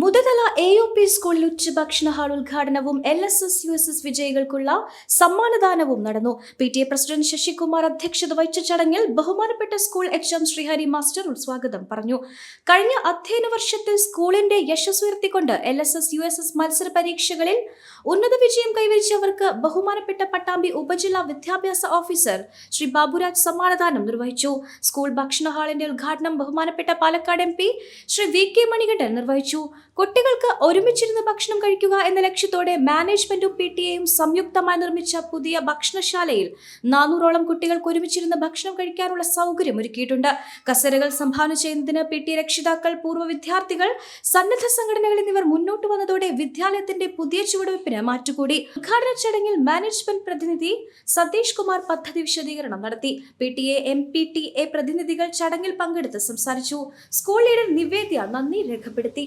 മുതതല A U P സ്കൂളിൽ ഉച്ചഭക്ഷണ hall ഉദ്ഘാടനവും L S S U S S വിജയികൾക്കുള്ള സമ്മാനദാനവും നടന്നു. P T A president Sasikumar അധ്യക്ഷത വഹിച്ച ചടങ്ങിൽ ബഹുമാനപ്പെട്ട school H M Srihari master സ്വാഗതം പറഞ്ഞു. കഴിഞ്ഞ അധ്യയന വർഷത്തിൽ സ്കൂളിന്റെ യശസ് ഉയർത്തിക്കൊണ്ട് L S S U S S മത്സര പരീക്ഷകളിൽ ഉന്നത വിജയം കൈവരിച്ചവർക്ക് ബഹുമാനപ്പെട്ട പട്ടാമ്പി ഉപജില്ലാ വിദ്യാഭ്യാസ ഓഫീസർ ശ്രീ ബാബുരാജ് സമ്മാനദാനം നിർവഹിച്ചു. സ്കൂൾ ഭക്ഷണ ഹാളിന്റെ ഉദ്ഘാടനം ബഹുമാനപ്പെട്ട Palakkad M P Shri V K Manikandan നിർവഹിച്ചു. കുട്ടികൾക്ക് ഒരുമിച്ചിരുന്ന് ഭക്ഷണം കഴിക്കുക എന്ന ലക്ഷ്യത്തോടെ മാനേജ്മെന്റും പി ടി എയും സംയുക്തമായി നിർമ്മിച്ച പുതിയ ഭക്ഷണശാലയിൽ നാനൂറോളം കുട്ടികൾക്ക് ഒരുമിച്ചിരുന്ന് ഭക്ഷണം കഴിക്കാനുള്ള സൗകര്യം ഒരുക്കിയിട്ടുണ്ട്. കസരകൾ സംഭാവന ചെയ്യുന്നതിന് പി ടി രക്ഷിതാക്കൾ പൂർവ വിദ്യാർത്ഥികൾ സന്നദ്ധ സംഘടനകൾ എന്നിവർ മുന്നോട്ട് വന്നതോടെ വിദ്യാലയത്തിന്റെ പുതിയ ചുവടുവയ്പ്പിന് മാറ്റുകൂടി. ഉദ്ഘാടന ചടങ്ങിൽ മാനേജ്മെന്റ് പ്രതിനിധി സതീഷ് കുമാർ പദ്ധതി വിശദീകരണം നടത്തി. P T A M P T A പ്രതിനിധികൾ ചടങ്ങിൽ പങ്കെടുത്ത് സംസാരിച്ചു. സ്കൂൾ ലീഡർ നിവേദ്യ നന്ദി രേഖപ്പെടുത്തി.